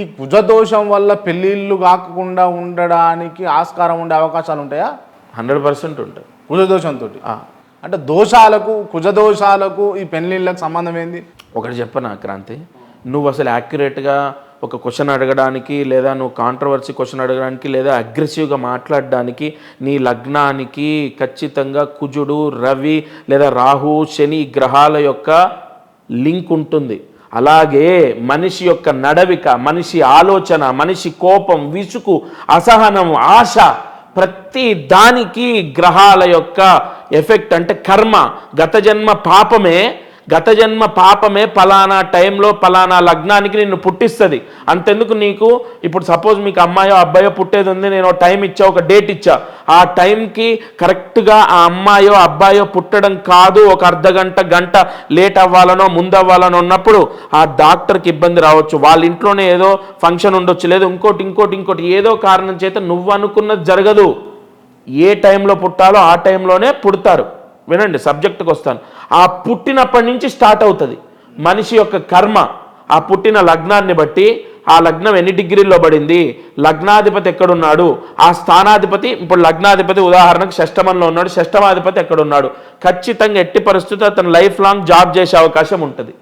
ఈ కుజదోషం వల్ల పెళ్ళిళ్ళు కాకుండా ఉండడానికి ఆస్కారం ఉండే అవకాశాలు ఉంటాయా? హండ్రెడ్ పర్సెంట్ ఉంటుంది కుజదోషంతో అంటే దోషాలకు కుజదోషాలకు ఈ పెళ్ళిళ్ళకి సంబంధం ఏంది? ఒకటి చెప్పనా క్రాంతి? నువ్వు అసలు యాక్యురేట్గా ఒక క్వశ్చన్ అడగడానికి లేదా నువ్వు కాంట్రవర్సీ క్వశ్చన్ అడగడానికి లేదా అగ్రెసివ్గా మాట్లాడడానికి నీ లగ్నానికి ఖచ్చితంగా కుజుడు రవి లేదా రాహు శని గ్రహాల యొక్క లింక్ ఉంటుంది. అలాగే మనిషి యొక్క నడవిక మనిషి ఆలోచన మనిషి కోపం విసుకు అసహనం ఆశ ప్రతి దానికి గ్రహాల యొక్క ఎఫెక్ట్ అంటే కర్మ. గత జన్మ పాపమే గత జన్మ పాపమే పలానా టైంలో పలానా లగ్నానికి నిన్ను పుట్టిస్తుంది. అంతెందుకు నీకు? ఇప్పుడు సపోజ్ మీకు అమ్మాయో అబ్బాయో పుట్టేది ఉంది నేను టైం ఇచ్చా ఒక డేట్ ఇచ్చా. ఆ టైంకి కరెక్ట్గా ఆ అమ్మాయో అబ్బాయో పుట్టడం కాదు ఒక అర్ధ గంట గంట లేట్ అవ్వాలనో ముందవ్వాలనో ఉన్నప్పుడు ఆ డాక్టర్కి ఇబ్బంది రావచ్చు. వాళ్ళ ఇంట్లోనే ఏదో ఫంక్షన్ ఉండొచ్చు లేదు ఇంకోటి ఇంకోటి ఇంకోటి ఏదో కారణం చేత నువ్వు అనుకున్నది జరగదు. ఏ టైంలో పుట్టాలో ఆ టైంలోనే పుడతారు. వినండి సబ్జెక్టుకు వస్తాను. ఆ పుట్టినప్పటి నుంచి స్టార్ట్ అవుతుంది. మనిషి యొక్క కర్మ ఆ పుట్టిన లగ్నాన్ని బట్టి ఆ లగ్నం ఎన్ని డిగ్రీల్లో పడింది లగ్నాధిపతి ఎక్కడున్నాడు ఆ స్థానాధిపతి ఇప్పుడు లగ్నాధిపతి ఉదాహరణకు షష్టమంలో ఉన్నాడు షష్టమాధిపతి ఎక్కడున్నాడు. ఖచ్చితంగా ఎట్టి పరిస్థితి అతను లైఫ్ లాంగ్ జాబ్ చేసే అవకాశం ఉంటుంది.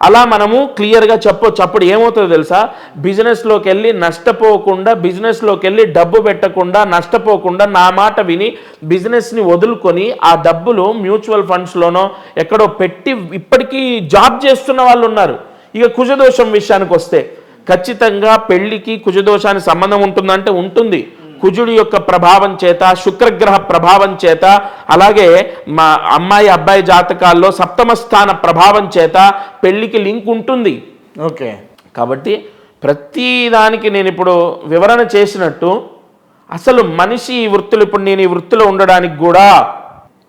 అలా మనము క్లియర్గా చెప్పొచ్చు అప్పుడు ఏమవుతుందో తెలుసా? బిజినెస్లోకి వెళ్ళి నష్టపోకుండా బిజినెస్లోకి వెళ్ళి డబ్బు పెట్టకుండా నష్టపోకుండా నా మాట విని బిజినెస్ని వదులుకొని ఆ డబ్బులు మ్యూచువల్ ఫండ్స్లోనో ఎక్కడో పెట్టి ఇప్పటికీ జాబ్ చేస్తున్న వాళ్ళు ఉన్నారు. ఇక కుజదోషం విషయానికి వస్తే ఖచ్చితంగా పెళ్ళికి కుజదోషానికి సంబంధం ఉంటుందంటే ఉంటుంది. కుజుడి యొక్క ప్రభావం చేత శుక్రగ్రహ ప్రభావం చేత అలాగే మా అమ్మాయి అబ్బాయి జాతకాల్లో సప్తమ స్థాన ప్రభావం చేత పెళ్ళికి లింక్ ఉంటుంది. ఓకే. కాబట్టి ప్రతి దానికి నేను ఇప్పుడు వివరణ చేసినట్టు అసలు మనిషి ఈ వృత్తులు ఇప్పుడు నేను ఈ వృత్తిలో ఉండడానికి కూడా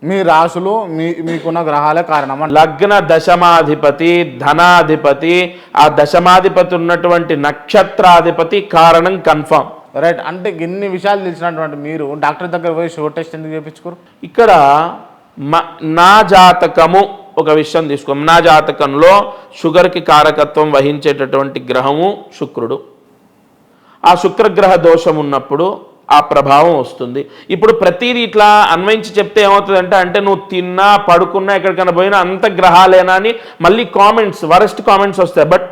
మీ రాశులు మీ మీకున్న గ్రహాలే కారణం లగ్న దశమాధిపతి ధనాధిపతి ఆ దశమాధిపతి ఉన్నటువంటి నక్షత్రాధిపతి కారణం కన్ఫామ్. రైట్ అంటే ఇన్ని విషయాలు తెలిసినటువంటి మీరు డాక్టర్ దగ్గర పోయి షుగర్ టెస్ట్ ఎందుకు చేయించుకోరు ఇక్కడ నా జాతకము ఒక విషయం తీసుకో నా జాతకంలో షుగర్కి కారకత్వం వహించేటటువంటి గ్రహము శుక్రుడు. ఆ శుక్రగ్రహ దోషం ఉన్నప్పుడు ఆ ప్రభావం వస్తుంది. ఇప్పుడు ప్రతిదీ ఇట్లా అన్వయించి చెప్తే ఏమవుతుందంటే అంటే నువ్వు తిన్నా పడుకున్నా ఎక్కడికైనా పోయినా అంత గ్రహాలేనా అని మళ్ళీ కామెంట్స్ వరస్ట్ కామెంట్స్ వస్తాయి. బట్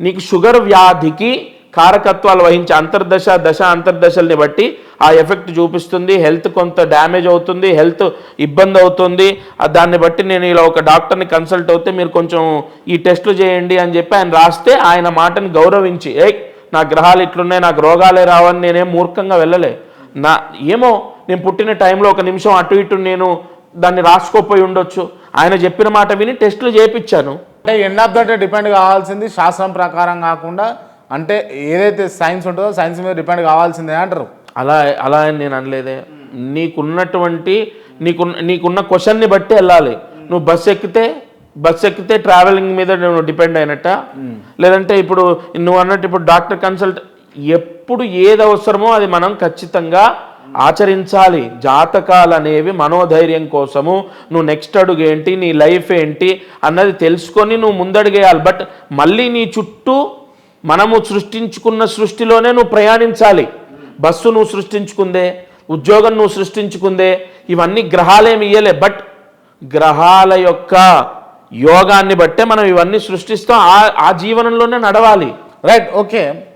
నీకు షుగర్ వ్యాధికి కారకత్వాలు వహించే అంతర్దశ దశ అంతర్దశల్ని బట్టి ఆ ఎఫెక్ట్ చూపిస్తుంది. హెల్త్ కొంత డ్యామేజ్ అవుతుంది హెల్త్ ఇబ్బంది అవుతుంది. దాన్ని బట్టి నేను ఇలా ఒక డాక్టర్ని కన్సల్ట్ అవుతే మీరు కొంచెం ఈ టెస్టులు చేయండి అని చెప్పి ఆయన రాస్తే ఆయన మాటని గౌరవించి ఏ నా గ్రహాలు ఇట్లున్నాయి నాకు రోగాలే రావని నేనేం మూర్ఖంగా వెళ్ళలే. నా ఏమో నేను పుట్టిన టైంలో ఒక నిమిషం అటు ఇటు నేను దాన్ని రాసుకోపోయి ఉండొచ్చు. ఆయన చెప్పిన మాట విని టెస్టులు చేయించాను అంటే end of the day depend కావాల్సింది శాస్త్రం ప్రకారం కాకుండా అంటే ఏదైతే సైన్స్ ఉంటుందో సైన్స్ మీద డిపెండ్ కావాల్సిందే అంటారు. అలా అలా అని నేను అనలేదే. నీకున్నటువంటి నీకున్న నీకున్న క్వశ్చన్ని బట్టి వెళ్ళాలి. నువ్వు బస్ ఎక్కితే బస్ ఎక్కితే ట్రావెలింగ్ మీద నువ్వు డిపెండ్ అయినట్ట. లేదంటే ఇప్పుడు నువ్వు అన్నట్టు ఇప్పుడు డాక్టర్ కన్సల్ట్ ఎప్పుడు ఏది అవసరమో అది మనం ఖచ్చితంగా ఆచరించాలి. జాతకాలు అనేవి మనోధైర్యం కోసము. నువ్వు నెక్స్ట్ అడుగు ఏంటి నీ లైఫ్ ఏంటి అన్నది తెలుసుకొని నువ్వు ముందడుగేయాలి బట్ మళ్ళీ నీ చుట్టూ మనము సృష్టించుకున్న సృష్టిలోనే నువ్వు ప్రయాణించాలి. బస్సు నువ్వు సృష్టించుకుందే ఉద్యోగం నువ్వు సృష్టించుకుందే ఇవన్నీ గ్రహాలేమి ఇయ్యలే. బట్ గ్రహాల యొక్క యోగాన్ని బట్టే మనం ఇవన్నీ సృష్టిస్తాం. ఆ ఆ జీవనంలోనే నడవాలి. Right okay